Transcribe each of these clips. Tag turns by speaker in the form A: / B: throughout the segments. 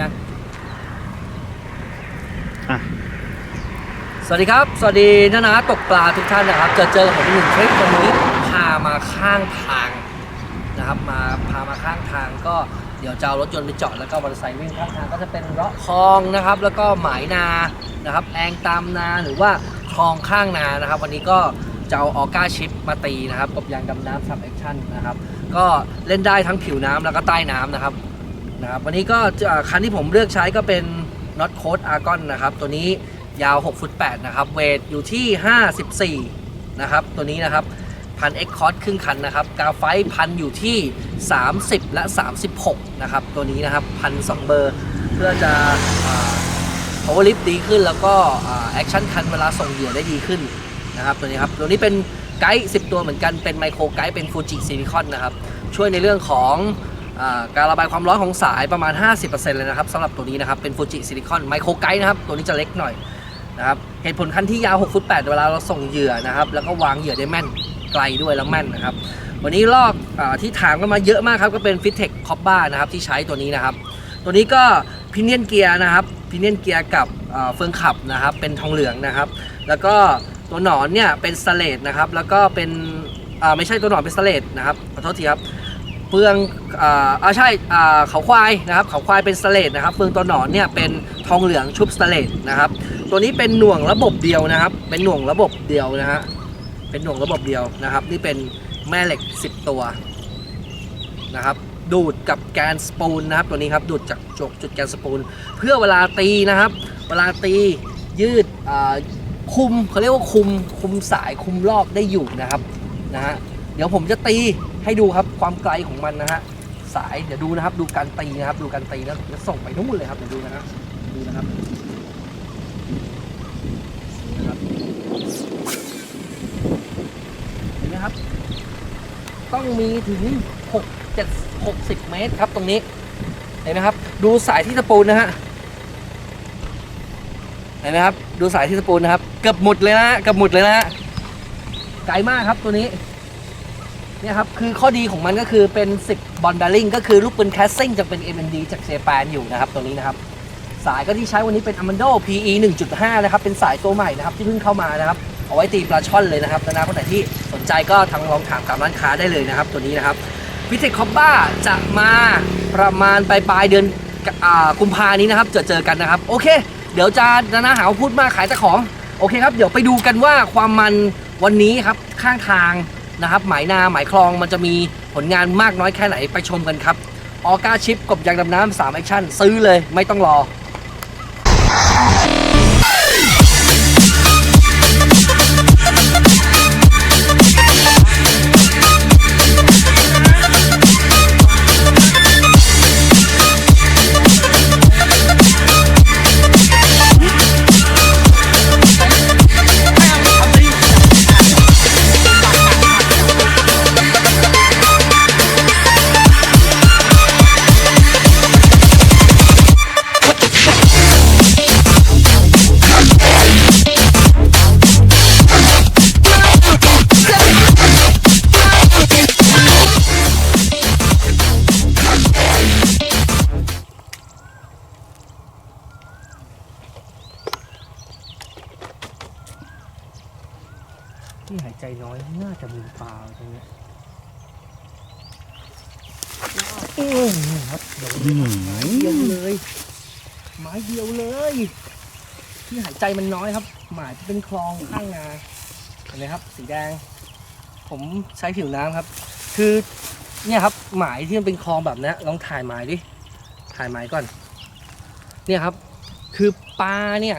A: ยัง
B: อะ
A: สวัสดีครับ สวัสดีนานาตกปลาทุกท่านนะครับเจอเจอผมอีกหนึ่งทริปวันนี้พามาข้างทางนะครับ มาพามาข้างทางก็เดี๋ยวจะเอารถยนต์ไปจอดแล้วก็มอเตอร์ไซค์วิ่งข้างทางก็จะเป็นเลาะคลองนะครับ แล้วก็หมายนานะครับแองตามนาหรือว่าคลองข้างนานะครับ วันนี้ก็จะเอาออก้าชิปมาตีนะครับกบยางดำน้ำซับแอคชั่นนะครับ ก็เล่นได้ทั้งผิวน้ำแล้วก็ใต้น้ำนะครับ นะครับวันนี้ก็คันที่ผมเลือกใช้ก็เป็น Not Code Argon นะครับ ตัวนี้ยาว6ฟุต8นะครับ เวทอยู่ที่ 54 นะครับ ตัวนี้นะครับพันเอ็กคอร์ดครึ่งคันนะครับ กาไฟพันอยู่ที่ 30 และ 36 นะครับ ตัวนี้นะครับพันสองเบอร์ เพื่อจะพาวเวอร์ลิฟดีขึ้นแล้วก็แอคชั่นคันเวลาส่งเหยื่อได้ดีขึ้นนะครับตัวนี้ครับ ตัวนี้เป็นไกด์10 ตัวเหมือนกันเป็นไมโครไกด์เป็นฟูจิซิลิคอนนะครับ ช่วยในเรื่องของ การระบายความร้อนของสายประมาณ 50%เลยนะครับสำหรับตัวนี้นะครับเป็นฟูจิซิลิคอนไมโครไกด์นะครับตัวนี้จะเล็กหน่อยนะครับเหตุผลคันที่ยาว6ฟุต8เวลาเราส่งเหยื่อนะครับแล้วก็วางเหยื่อได้แม่นไกลด้วยแล้วแม่นนะครับวันนี้ลอกอที่ถามกันมาเยอะมากครับก็เป็น f i t t e c h c o b b a นะครับที่ใช้ตัวนี้นะครับตัวนี้ก็พิเนียนเกียร์นะครับพิเนียนเกียร์กับเฟืองขับนะครับเป็นทองเหลืองนะครับ แล้วก็ตัวหนอนเนี่ยเป็นสเลดนะครับแล้วก็เป็นไม่ใช่ตัวหนอนเป็นสเลดนะครับขอโทษทีครับ เฟืองอ่าอ่าใช่อ่าเขาควายนะครับเขาควายเป็นสเลดนะครับเฟืองตัวหนอนเนี่ยเป็นทองเหลืองชุบสเลดนะครับ ตัวนี้เป็นหน่วงระบบเดียวนะครับ เป็นหน่วงระบบเดียวนะฮะเป็นหน่วงระบบเดียวนะครับ นี่เป็นแม่เหล็ก 10 ตัวนะครับดูดกับแกนสปูลนะครับ ตัวนี้ครับดูดจากจุดจุดแกนสปูล เพื่อเวลาตีนะครับ เวลาตียืดอ่าคุมเขาเรียกว่าคุมคุมสายคุมรอบได้อยู่นะครับนะฮะเดี๋ยวผมจะตี ให้ดูครับความไกลของมันนะฮะสายเดี๋ยวดูนะครับ ดูการตีนะครับ ดูการตีนะจะส่งไปนู่นเลยครับเดี๋ยวดูนะครับดูนะครับเห็นไหมครับ ต้องมีถึง6 7 60 เมตรครับตรงนี้เห็นไหมครับ ดูสายที่สปูนะฮะเห็นไหมครับ ดูสายที่สปูนะครับ เกือบหมดเลยนะเกือบหมดเลยนะไกลมากครับตัวนี้ เนี่ยครับคือข้อดีของมันก็คือเป็น 10 บอลแบริ่งก็คือลูกปืนแคสซิ่งจะเป็น MND จากเซแปนอยู่นะครับตัวนี้นะครับ สายก็ที่ใช้วันนี้เป็น Amando PE 1.5 นะครับ เป็นสายตัวใหม่นะครับที่เพิ่งเข้ามานะครับ เอาไว้ตีปลาช่อนเลยนะครับนานาคนไหนที่สนใจก็ทางลองถามตามร้านค้าได้เลยนะครับ ตัวนี้นะครับวิเทคคอปบ้าจะมาประมาณปลายปลายเดือนกุมภานี้นะครับเจอเจอกันนะครับ โอเค เดี๋ยวจะนานาหาว่าพูดมากขายแต่ของโอเคครับ เดี๋ยวไปดูกันว่าความมันวันนี้ครับข้างทาง นะครับหมายนาหมายคลองมันจะมีผลงานมากน้อยแค่ไหนไปชมกันครับออก้าชิปกบยางดำน้ำสามแอคชั่นซื้อเลยไม่ต้องรอ ที่หายใจน้อยน่าจะมีปลาตรงเนี้ยอืมครับเดี๋ยว
B: อืม
A: ไม้เดียวเลยไม้เดียวเลย ที่หายใจมันน้อยครับ หมายเป็นคลองข้างนาเห็นไหมครับ สีแดง ผมใช้ผิวน้ำครับ คือเนี่ยครับหมายที่มันเป็นคลองแบบเนี้ยลองถ่ายหมายดิถ่ายหมายก่อน เนี่ยครับ คือปลาเนี่ย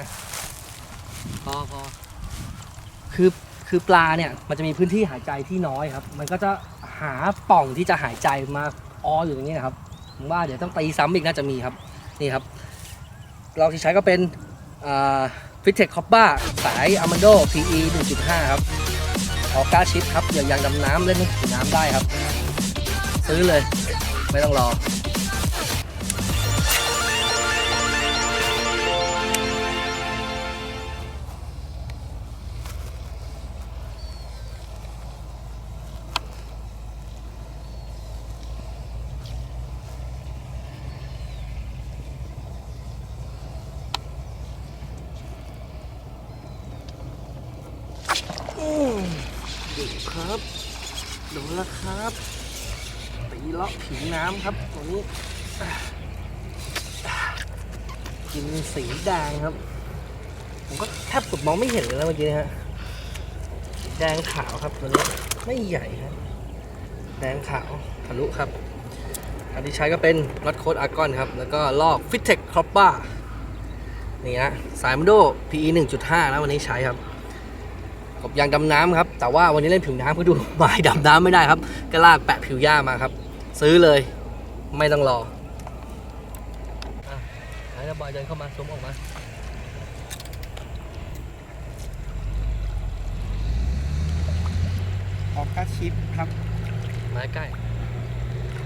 A: พอพอคือ คือปลาเนี่ยมันจะมีพื้นที่หายใจที่น้อยครับ มันก็จะหาป่องที่จะหายใจมาอออยู่ตรงนี้นะครับผมว่าเดี๋ยวต้องตีซ้ำอีกน่าจะมีครับนี่ครับ เราที่ใช้ก็เป็นฟิตเทคคอปบ้าสายอามันโด PE 1.5 ครับออกก้าชิปครับอย่ายางดำน้ำเล่นน้ำได้ครับ ซื้อเลย ไม่ต้องรอ ครับโดนแล้วครับตีเลาะผิวน้ำครับตัวนี้กินสีแดงครับ ผมก็แทบสุดมองไม่เห็นเลยนะเมื่อกี้ฮะแดงขาวครับตัวนี้ไม่ใหญ่ครับแดงขาวทะลุครับอันที่ใช้ก็เป็นน็อตโคดอาร์กอนครับ แล้วก็ลอก f i t t e c h c r o p p a นี่ฮะสายมันโด PE 1.5นะวันนี้ใช้ครับ บยางดำน้ำครับ แต่ว่าวันนี้เล่นผิวน้ำก็ดูหมายดำน้ำไม่ได้ครับ ก็ลากแปะผิวหญ้ามาครับ ซื้อเลย ไม่ต้องรออะไหนนะบอยเดินเข้ามาซูมออกมา
B: ออกกาชิปครับ
A: มาใกล้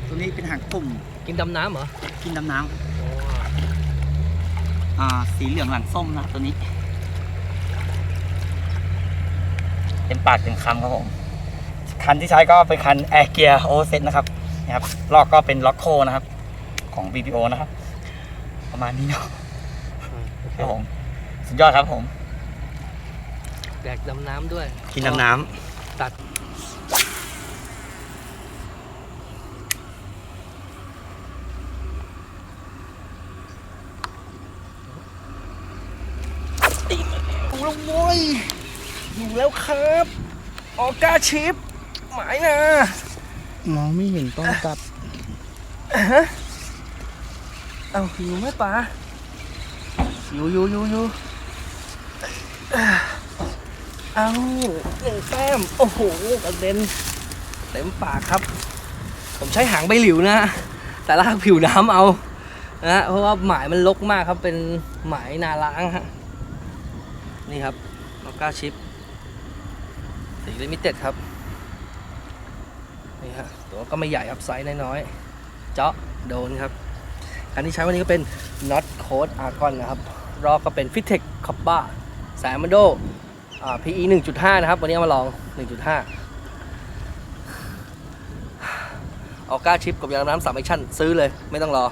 B: ตัวนี้เป็นหางตุ่ม
A: กินดำน้ำเหรอ
B: กินดำน้
A: โอ้ำ
B: อ่าสีเหลืองหลังส้มนะตัวนี้ เป็นปากเป็นคำครับผม คันที่ใช้ก็เป็นคันแอร์เกียร์โอเซนะครับนะครับลอกก็เป็นล็อกโคนะครับ ของ BPO นะครับ ประมาณนี้เนาะ
A: โอเค
B: ครับผม สุดยอดครับผม
A: แดกดำน้ำด้วย
B: กินดำน้
A: ตัดเอาแล้วโว้ย อยู่แล้วครับออกาชิปหมายนะ
B: มองไม่เห็นต้องจับ
A: เอาอยู่ไหมป๋าอยู่อยู่อยู่อยู่เอาหนึ่งแต้มโอ้โหกระเด็นเต็มปากครับ ผมใช้หางใบหลิวนะ แต่ลากผิวน้ำเอานะฮะเพราะว่าหมายมันลกมากครับเป็นหมายนาล้างฮะนี่ครับออก้าชิป สีลิมิเต็ดครับ นี่ฮะตัวก็ไม่ใหญ่ครับไซส์น้อยๆ เจาะโดนครับคันที่ใช้วันนี้ก็เป็น Not Code Argon นนะครับรอบก็เป็น Fitech c o p p a สายมันโดอ่า PE 1.5 นะครับ วันนี้เอามาลอง 1.5 ออก้าชิปกับยางน้ำสามแอชั่นซื้อเลยไม่ต้องรอ